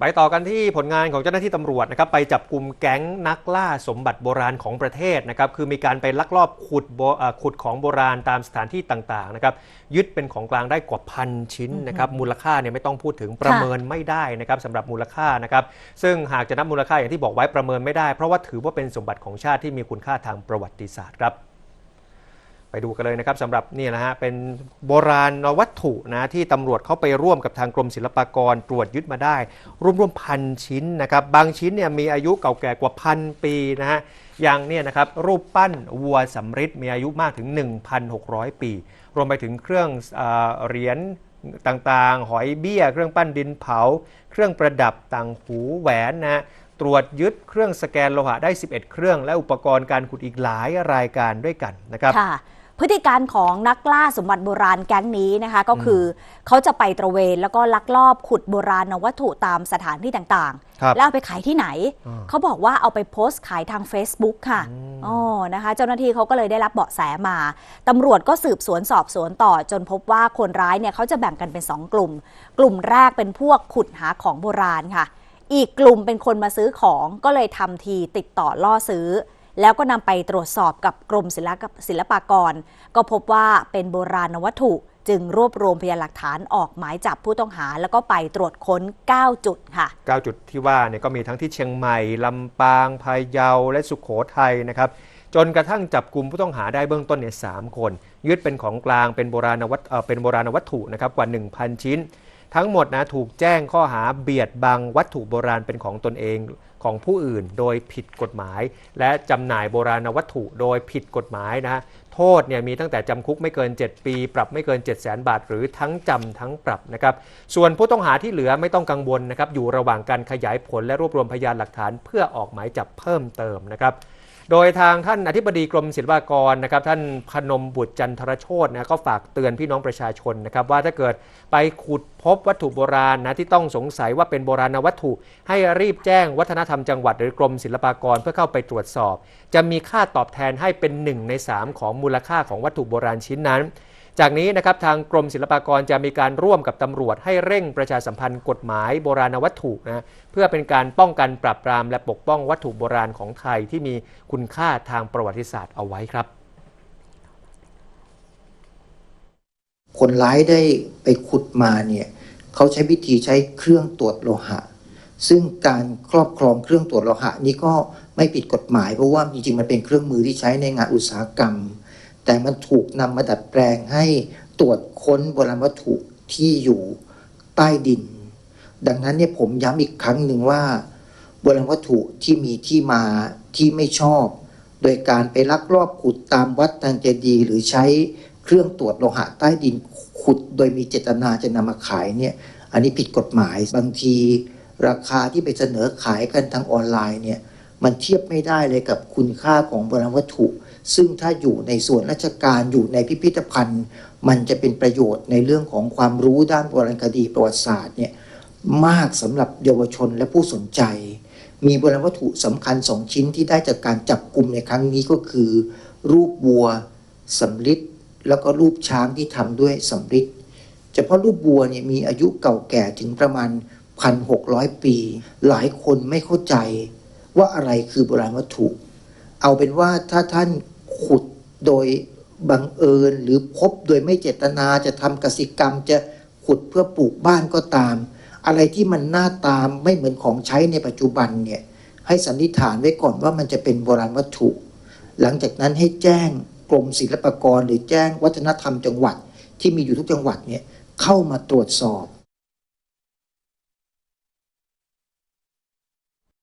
ไปต่อกันที่ผลงานของเจ้าหน้าที่ตำรวจนะครับไปจับกลุ่มแก๊งนักล่าสมบัติโบราณของประเทศนะครับคือมีการไปลักลอบขุดโบเอ่อขุดของโบราณตามสถานที่ต่างๆนะครับยึดเป็นของกลางได้กว่าพันชิ้นนะครับมูลค่าเนี่ยไม่ต้องพูดถึงประเมินไม่ได้นะครับสำหรับมูลค่านะครับซึ่งหากจะนับมูลค่าอย่างที่บอกไว้ประเมินไม่ได้ เพราะว่าถือว่าเป็นสมบัติของชาติที่มีคุณค่าทางประวัติศาสตร์ครับ ไปดูกันเลยนะครับสำหรับนี่นะฮะเป็นโบราณวัตถุนะที่ตำรวจเข้าไปร่วมกับทางกรมศิลปากรตรวจยึดมาได้รวมๆพันชิ้นนะครับ บางชิ้นเนี่ยมีอายุเก่าแก่กว่าพันปีนะฮะอย่างเนี่ยนะครับรูปปั้นวัวสำริดมีอายุมากถึง 1,600 ปี รวมไปถึงเครื่องเอเหรียญต่างๆ หอยเบี้ย เครื่องปั้นดินเผา เครื่องประดับต่างหูแหวนนะตรวจยึดเครื่องสแกนโลหะได้ 11 เครื่อง และอุปกรณ์การขุดอีกหลายรายการด้วยกันนะครับ พฤติการของนักล่าสมบัติโบราณแก๊งนี้นะคะก็คือเขาจะไปตระเวนแล้วก็ลักลอบขุดโบราณวัตถุตามสถานที่ต่างครับๆแล้วเอาไปขายที่ไหนอ่าเขาบอกว่าเอาไปโพสต์ขายทาง Facebook ค่ะอ๋อนะคะเจ้าหน้าที่เขาก็เลยได้รับเบาะแสมาตำรวจก็สืบสวนสอบสวนต่อ จนพบว่าคนร้ายเนี่ยเขาจะแบ่งกันเป็น 2 กลุ่ม กลุ่มแรกเป็นพวกขุดหาของโบราณค่ะ อีกกลุ่มเป็นคนมาซื้อของก็เลยทำทีติดต่อล่อซื้อ แล้วก็นำไปตรวจสอบกับกรมศิลปศิลปากร ก็พบว่าเป็นโบราณวัตถุจึงรวบรวมพยานหลักฐานออกหมายจับผู้ต้องหา แล้วก็ไปตรวจค้น 9 จุดค่ะ 9 จุดที่ว่าเนี่ยก็มีทั้งที่เชียงใหม่ ลำปางพะเยาและสุขโขทัยนะครับ จนกระทั่งจับกลุ่มผู้ต้องหาได้เบื้องต้นเนี่ยสคน ยึดเป็นของกลางเป็นโบราณวัตเป็นโบราณวัตถุนะครับกว่า 1,000 ชิ้น ทั้งหมดนะถูกแจ้งข้อหาเบียดบังวัตถุโบราณเป็นของตนเองของผู้อื่นโดยผิดกฎหมาย และจำหน่ายโบราณวัตถุโดยผิดกฎหมายนะโทษเนี่ยมีตั้งแต่จำคุกไม่เกิน 7 ปี ปรับไม่เกิน 7 0 0 0 0 0บาท หรือทั้งจำทั้งปรับนะครับส่วนผู้ต้องหาที่เหลือไม่ต้องกังวลนะครับอยู่ระหว่างการขยายผลและรวบรวมพยานหลักฐาน เพื่อออกหมายจับเพิ่มเติมนะครับ โดยทางท่านอธิบดีกรมศิลปากรนะครับท่านพนมบุตรจันทรโชตนะก็ฝากเตือนพี่น้องประชาชนนะครับว่าถ้าเกิดไปขุดพบวัตถุโบราณนะที่ต้องสงสัยว่าเป็นโบราณวัตถุ ให้รีบแจ้งวัฒนธรรมจังหวัด หรือกรมศิลปากรเพื่อเข้าไปตรวจสอบ จะมีค่าตอบแทนให้เป็น 1 ใน 3 ของมูลค่าของวัตถุโบราณชิ้นนั้น จากนี้นะครับทางกรมศิลปากรจะมีการร่วมกับตำรวจให้เร่งประชาสัมพันธ์กฎหมายโบราณวัตถุนะเพื่อเป็นการป้องกันปราบปรามและปกป้องวัตถุโบราณของไทยที่มีคุณค่าทางประวัติศาสตร์เอาไว้ครับ คนร้ายได้ไปขุดมาเนี่ยเขาใช้วิธีใช้เครื่องตรวจโลหะ ซึ่งการครอบครองเครื่องตรวจโลหะ นี้ก็ไม่ผิดกฎหมายเพราะว่าจริงๆมันเป็นเครื่องมือที่ใช้ในงานอุตสาหกรรม แต่มันถูกนำมาดัดแปลงให้ตรวจค้นโบราณวัตถุที่อยู่ใต้ดิน ดังนั้นเนี่ยผมย้ำอีกครั้งหนึ่งว่าโบราณวัตถุที่มีที่มาที่ไม่ชอบ โดยการไปลักลอบขุดตามวัดทางเจดีย์หรือใช้เครื่องตรวจโลหะใต้ดินขุด โดยมีเจตนาจะนำมาขายเนี่ย อันนี้ผิดกฎหมายบางที ราคาที่ไปเสนอขายกันทางออนไลน์เนี่ยมันเทียบไม่ได้เลยกับคุณค่าของโบราณวัตถุ ซึ่งถ้าอยู่ในส่วนราชการอยู่ในพิพิธภัณฑ์ มันจะเป็นประโยชน์ในเรื่องของความรู้ด้านโบราณคดีประวัติศาสตร์เนี่ยมากสำหรับเยาวชนและผู้สนใจ มีโบราณวัตถุสำคัญสองชิ้นที่ได้จากการจับกลุ่มในครั้งนี้ก็คือ รูปวัวสำริดแล้วก็รูปช้างที่ทำด้วยสำริดเฉพาะรูปวัวเนี่ยมีอายุเก่าแก่ถึงประมาณ 1,600 ปี หลายคนไม่เข้าใจว่าอะไรคือโบราณวัตถุ เอาเป็นว่าถ้าท่าน ขุดโดยบังเอิญหรือพบโดยไม่เจตนาจะทำกสิกรรมจะขุดเพื่อปลูกบ้านก็ตาม อะไรที่มันหน้าตามไม่เหมือนของใช้ในปัจจุบันเนี่ยให้สันนิษฐานไว้ก่อนว่ามันจะเป็นโบราณวัตถุ หลังจากนั้นให้แจ้งกรมศิลปากร หรือแจ้งวัฒนธรรมจังหวัดที่มีอยู่ทุกจังหวัดเนี่ยเข้ามาตรวจสอบ